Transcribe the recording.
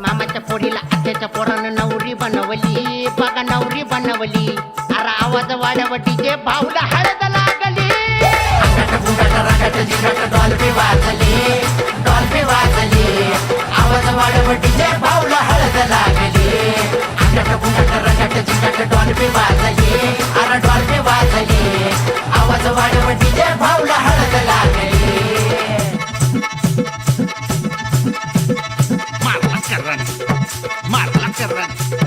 मामाच्या पोरीला आत्याच्या पोरानं नवरी बनवली. बघा नवरी बनवली. अरे आवाज वाढव डीजे भाऊला हळद लागली. डॉल्फी वाजली. डॉल्फी वाजली. आवाज वाढव डीजे भाऊला हळद लागली. querrán, mal la querrán.